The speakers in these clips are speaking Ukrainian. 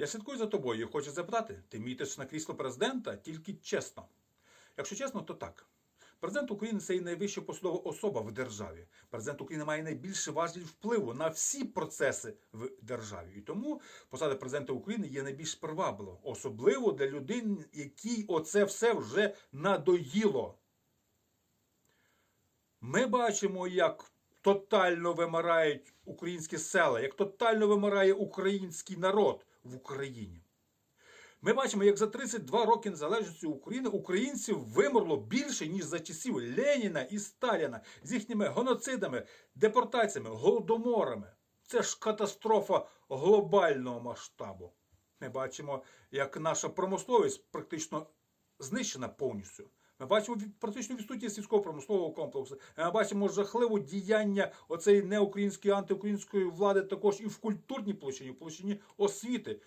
Я слідкую за тобою і хочу запитати, ти мітиш на крісло президента тільки чесно. Якщо чесно, то так. Президент України це і найвища посадова особа в державі. Президент України має найбільше важіль впливу на всі процеси в державі. І тому посада президента України є найбільш приваблива, особливо для людей, якій оце все вже надоїло. Ми бачимо, як тотально вимирають українські села, як тотально вимирає український народ в Україні. Ми бачимо, як за 32 роки незалежності України українців вимерло більше, ніж за часів Леніна і Сталіна з їхніми геноцидами, депортаціями, голодоморами. Це ж катастрофа глобального масштабу. Ми бачимо, як наша промисловість практично знищена повністю. Ми бачимо практично відсутність сільського промислового комплексу. Ми бачимо жахливе діяння оцеї неукраїнської антиукраїнської влади також і в культурній площині, в площині освіти.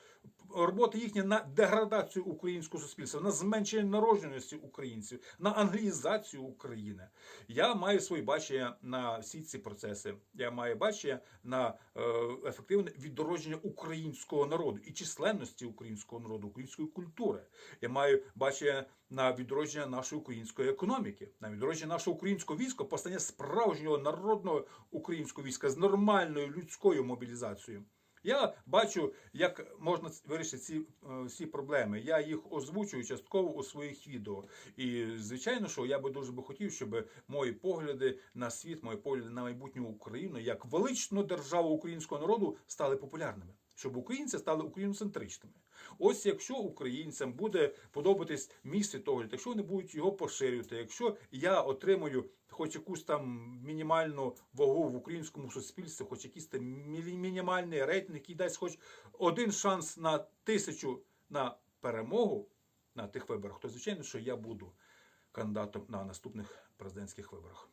Робота їхня на деградацію українського суспільства, на зменшення народженості українців, на англіїзацію України. Я маю своє бачення на всі ці процеси. Я маю бачення на е, ефективне відродження українського народу і численності українського народу, української культури. Я маю бачення на відродження нашої української економіки, на відродження нашого українського війська, постання справжнього народного українського війська з нормальною людською мобілізацією. Я бачу, як можна вирішити ці е, всі проблеми. Я їх озвучую частково у своїх відео. І звичайно, що я би дуже би хотів, щоб мої погляди на світ, мої погляди на майбутню Україну як величну державу українського народу стали популярними. Щоб українці стали україноцентричними. Ось якщо українцям буде подобатись мій світогляд, якщо вони будуть його поширювати, якщо я отримую хоч якусь там мінімальну вагу в українському суспільстві, хоч якийсь там мінімальний рейтинг, який дасть хоч один шанс на тисячу на перемогу на тих виборах, то звичайно, що я буду кандидатом на наступних президентських виборах.